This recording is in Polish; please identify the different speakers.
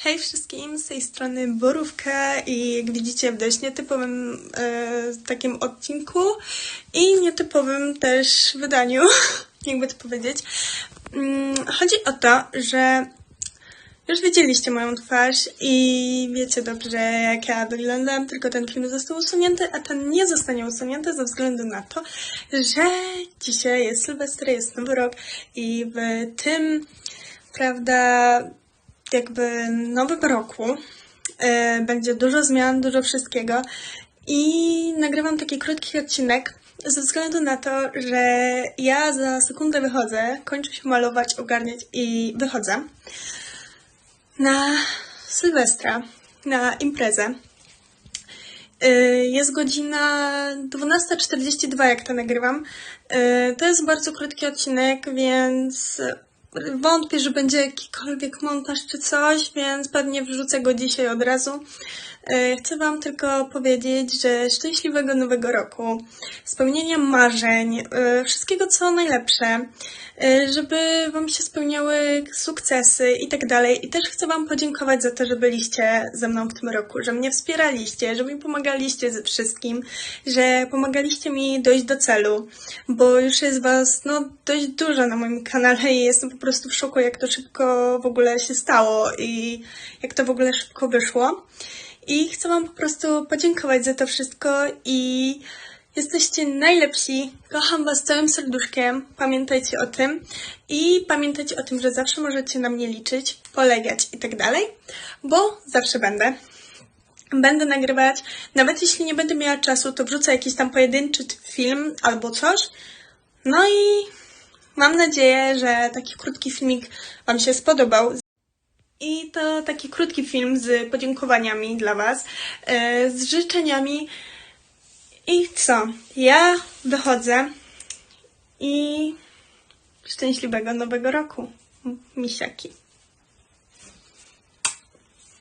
Speaker 1: Hej wszystkim, z tej strony Borówka i jak widzicie w dość nietypowym e, takim odcinku i nietypowym też wydaniu, jakby to powiedzieć. Mm, chodzi o to, że już widzieliście moją twarz i wiecie dobrze jak ja wyglądam, tylko ten film został usunięty, a ten nie zostanie usunięty ze względu na to, że dzisiaj jest Sylwester, jest Nowy Rok i w tym, prawda, jakby nowym roku e, będzie dużo zmian, dużo wszystkiego i nagrywam taki krótki odcinek ze względu na to, że ja za sekundę wychodzę, kończę się malować, ogarniać i wychodzę na Sylwestra, na imprezę. Y, Jest godzina 12.42, jak to nagrywam. Y, To jest bardzo krótki odcinek, więc wątpię, że będzie jakikolwiek montaż czy coś, więc pewnie wrzucę go dzisiaj od razu. Y, Chcę Wam tylko powiedzieć, że szczęśliwego nowego roku, spełnienia marzeń, y, wszystkiego co najlepsze, y, żeby Wam się spełniały sukcesy i tak dalej. I też chcę Wam podziękować za to, że byliście ze mną w tym roku, że mnie wspieraliście, że mi pomagaliście ze wszystkim, że pomagaliście mi dojść do celu, bo już jest Was no, dość dużo na moim kanale i jestem po prostu w szoku, jak to szybko w ogóle się stało i jak to w ogóle szybko wyszło. I chcę Wam po prostu podziękować za to wszystko i jesteście najlepsi. Kocham Was całym serduszkiem. Pamiętajcie o tym. I pamiętajcie o tym, że zawsze możecie na mnie liczyć, polegać i tak dalej, bo zawsze będę. Będę nagrywać. Nawet jeśli nie będę miała czasu, to wrzucę jakiś tam pojedynczy film albo coś. No i mam nadzieję, że taki krótki filmik Wam się spodobał. I to taki krótki film z podziękowaniami dla Was, e, z życzeniami. I co? Ja wychodzę i szczęśliwego nowego roku, misiaki.